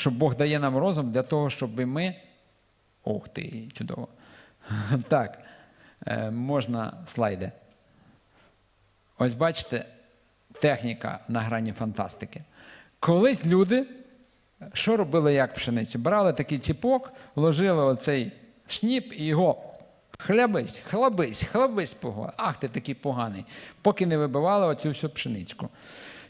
що Бог дає нам розум для того, щоб ми. Ух ти, чудово. Так, е, можна слайди. Ось бачите, техніка на грані фантастики. Колись люди, що робили як пшеницю? Брали такий ціпок, ложили оцей сніп і його хлябись, хлабись, хлабись пого. Ах, ти такий поганий, поки не вибивали оцю всю пшеничку.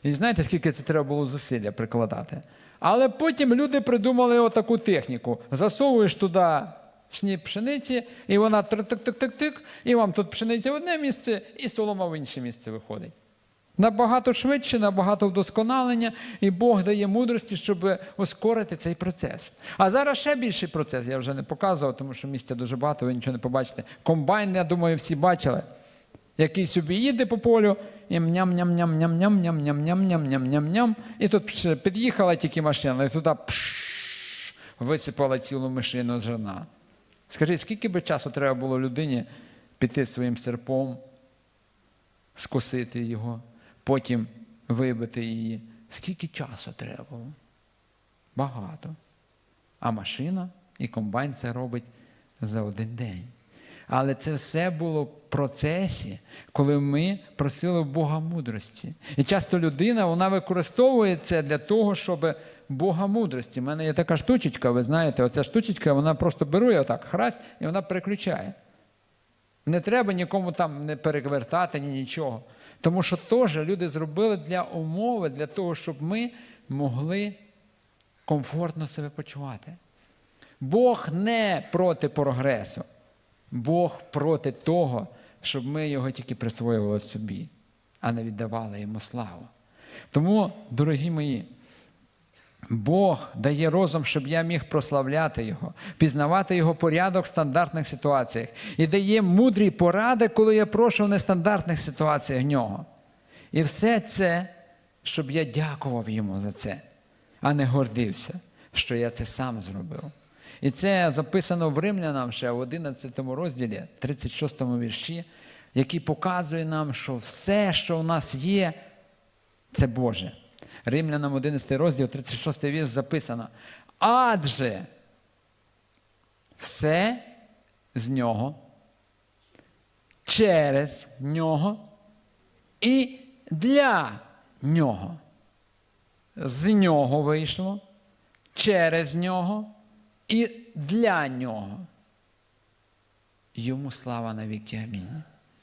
І знаєте, скільки це треба було зусилля прикладати? Але потім люди придумали отаку техніку. Засовуєш туди сніп пшениці, і вона тик-тик-тик-тик, і вам тут пшениця в одне місце, і солома в інше місце виходить. Набагато швидше, набагато вдосконалення, і Бог дає мудрості, щоб ускорити цей процес. А зараз ще більший процес, я вже не показував, тому що місця дуже багато, ви нічого не побачите. Комбайн, я думаю, всі бачили, який собі їде по полю, і ням-ням-ням-ням-ням-ням-ням-ням-ням-ням-ням. І тут під'їхала тільки машина, і туди пш, висипала цілу машину зерна. Скажіть, скільки би часу треба було людині піти своїм серпом, скосити його, потім вибити її? Скільки часу треба було? Багато. А машина і комбайн це робить за один день. Але це все було в процесі, коли ми просили Бога мудрості. І часто людина вона використовує це для того, щоб Бога мудрості. У мене є така штучечка, ви знаєте, оця штучечка, вона просто берує отак, хрась, і вона переключає. Не треба нікому там не перевертати, ні нічого. Тому що теж люди зробили для умови, для того, щоб ми могли комфортно себе почувати. Бог не проти прогресу. Бог проти того, щоб ми його тільки присвоювали собі, а не віддавали йому славу. Тому, дорогі мої, Бог дає розум, щоб я міг прославляти Його, пізнавати Його порядок в стандартних ситуаціях. І дає мудрі поради, коли я прошу в нестандартних ситуаціях нього. І все це, щоб я дякував йому за це, а не гордився, що я це сам зробив. І це записано в Римлянам ще в 11 розділі, 36 вірші, який показує нам, що все, що у нас є, це Боже. Римлянам 11 розділ, 36 вірш записано. Адже все з нього, через нього і для нього. З нього вийшло, через нього і для нього. Йому слава на віки. Амінь.